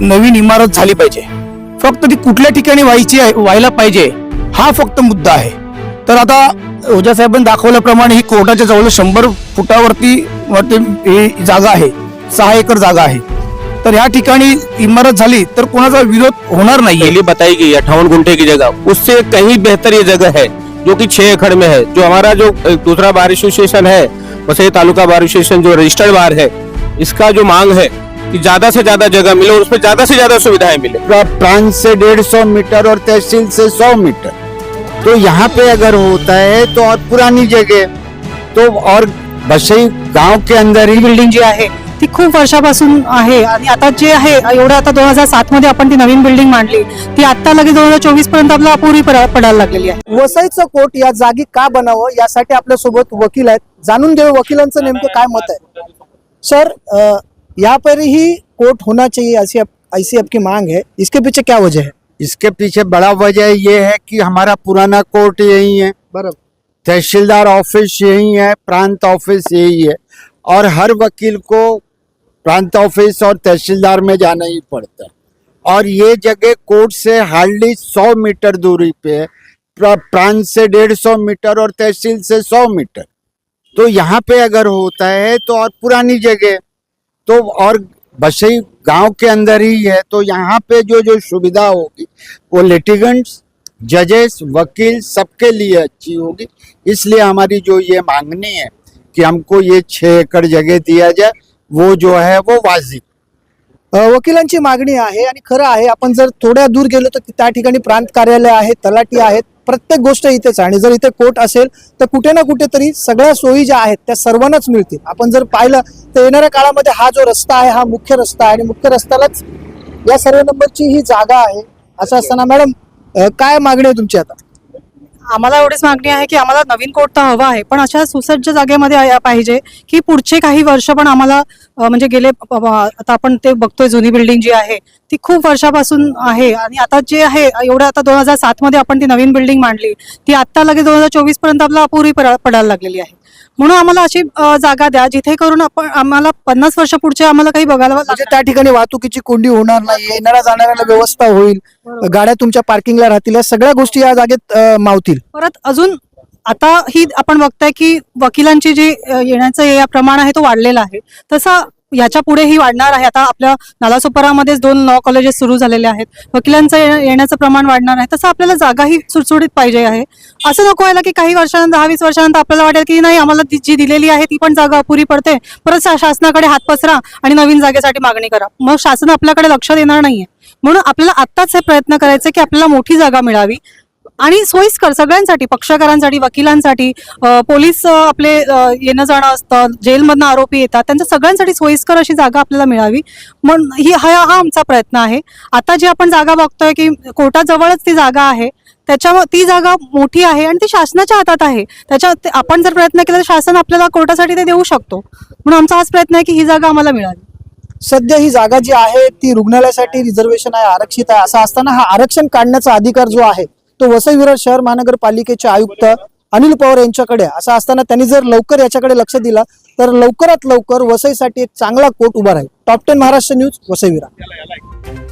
नवीन इमारत झाली पाहिजे. फक्त ती कुठल्या ठिकाणी व्हायची व्हायला पाहिजे हा फक्त मुद्दा आहे. तर आता ओझा साहेबांनी दाखवल्याप्रमाणे ही कोर्टाच्या जवळ शंभर फुटावरती वरती ही जागा आहे सहा एकर जागा आहे. तर ह्या ठिकाणी इमारत झाली तर कोणाचा विरोध होणार नाही पहले बताई गई अट्ठावन गुंठे की जगह उससे कहीं बेहतर ये जगह है जो कि छह एकड़ में है जो हमारा जो दूसरा बार एसोसिएशन है वसई तालुका बार एसोसिएशन जो रजिस्टर्ड बार है इसका जो मांग है कि ज्यादा से ज्यादा जगह मिले और उसमें ज्यादा से ज्यादा सुविधाएं मिले। प्रा- प्रांत से डेढ़ सौ मीटर और तहसील से सौ मीटर। तो यहाँ पे अगर होता है तो और पुरानी जगह तो और बसई गांव के अंदर ही बिल्डिंग जी आहे। ती खूप वर्षापासून आहे आणि आता जे आहे एवढं आता दोन हजार सात मध्ये आपण ती नवीन बिल्डिंग मांडली. ती आता लगेच दोन हजार चोवीसपर्यंत आपल्याला अपुरी पडा- पडायला लागलेली आहे. वसईचं कोर्ट या जागी का बनावं यासाठी आपल्यासोबत वकील आहेत. जाणून घेऊ वकिलांचं नेमकं काय मत आहे. सर अ, यहाँ पर ही कोर्ट होना चाहिए ऐसी ऐसी आपकी मांग है। इसके पीछे क्या वजह है? इसके पीछे बड़ा वजह ये है कि हमारा पुराना कोर्ट यही है। बराबर। तहसीलदार ऑफ़िस यही है प्रांत ऑफ़िस यही है। और हर वकील को प्रांत ऑफ़िस और तहसीलदार में जाना ही पड़ता है। और ये जगह कोर्ट से हार्डली सौ मीटर दूरी पे है। प्रांत से डेढ़ सौ मीटर और तहसील से सौ मीटर। तो यहाँ पे अगर होता है तो और पुरानी जगह तो और बसई गांव के अंदर ही है तो यहाँ पे जो जो सुविधा होगी वो लिटिगेंट्स जजेस वकील सबके लिए अच्छी होगी। इसलिए हमारी जो ये मांगनी है कि हमको ये छः एकड़ जगह दिया जाए वो जो है वो वाजिब। वकिलांची मागणी आहे आणि खरं आहे आपण जर थोड्या दूर गेलो तर त्या ठिकाणी प्रांत कार्यालय आहे तलाठी आहेत प्रत्येक गोष्ट इथेच आहे. आणि जर इथे कोर्ट असेल तर कुठे ना कुठेतरी सगळ्या सोयी ज्या आहेत त्या सर्वांनाच मिळतील. आपण जर पाहिलं तर येणाऱ्या काळामध्ये हा जो रस्ता आहे हा मुख्य रस्ता आहे. आणि मुख्य रस्त्यालाच या सर्व नंबरची ही जागा आहे. असं असताना मॅडम काय मागणी आहे तुमची आता? आम्हाला एवढीच मागणी आहे की आम्हाला नवीन कोर्ट तर हवा आहे पण अशा सुसज्ज जागेमध्ये पाहिजे की पुढचे काही वर्ष पण आम्हाला म्हणजे गेले आता आपण ते बघतोय जुनी बिल्डिंग जी आहे ती खूप वर्षापासून आहे आणि आता जे आहे एवढं आता दोन हजार सात मध्ये आपण ती नवीन बिल्डिंग मांडली ती आता लगेच दोन हजार चोवीसपर्यंत आपल्याला अपुरी पडायला लागलेली आहे. म्हणून आम्हाला अशी जागा द्या जिथे करून आपण आम्हाला पन्नास वर्ष पुढचे आम्हाला काही बघायला म्हणजे त्या ठिकाणी वाहतुकीची कोंडी होणार नाही येणाऱ्या जाणाऱ्याला व्यवस्था होईल गाड्या तुमच्या पार्किंगला राहतील या सगळ्या गोष्टी या जागेत मावतील. परत अजून आता ही आपण बघताय की वकिलांची जी येण्याचं हे प्रमाण आहे तो वाढलेला आहे. तसं याच्या पुढेही वाढणार आहे. आता आपल्या नालासोपारामध्येच दोन लॉ कॉलेजेस सुरू झालेले आहेत. वकिलांचं येण्याचं प्रमाण वाढणार आहे. तसं आपल्याला जागाही सुटसुटीत पाहिजे आहे. असं नको व्हायला की काही वर्षानंतर दहा वीस वर्षानंतर आपल्याला वाटेल की नाही आम्हाला जी दिलेली आहे ती पण जागा अपुरी पडते. परत शासनाकडे हात पसरा आणि नवीन जागेसाठी मागणी करा. मग शासन आपल्याकडे लक्ष देणार नाहीये. म्हणून आपल्याला आत्ताच हे प्रयत्न करायचे की आपल्याला मोठी जागा मिळावी. आणि सोयीस्कर सगळ्यांसाठी पक्षकारांसाठी वकिलांसाठी पोलीस आपले येणं जाणं असतं जेलमधनं आरोपी येतात त्यांच्या सगळ्यांसाठी सोयीस्कर अशी जागा आपल्याला मिळावी. म्हणून ही हा हा आमचा प्रयत्न आहे. आता जी आपण जागा बघतोय की कोर्टाजवळच ती जागा आहे त्याच्यावर ती जागा मोठी आहे आणि ती शासनाच्या हातात आहे. त्याच्या आपण जर प्रयत्न केला तर शासन आपल्याला कोर्टासाठी ते देऊ शकतो. म्हणून आमचा हाच प्रयत्न आहे की ही जागा आम्हाला मिळावी. सध्या ही जागा जी आहे ती रुग्णालयासाठी रिझर्वेशन आहे आरक्षित आहे असं असताना हा आरक्षण काढण्याचा अधिकार जो आहे तो वसई विरार शहर महानगरपालिकेचे आयुक्त अनिल पवार यांच्याकडे असं असताना त्यांनी जर लवकर याच्याकडे लक्ष दिलं तर लवकरात लवकर वसईसाठी एक चांगला कोर्ट उभा राहील. Top ten Maharashtra news Vasai Virar.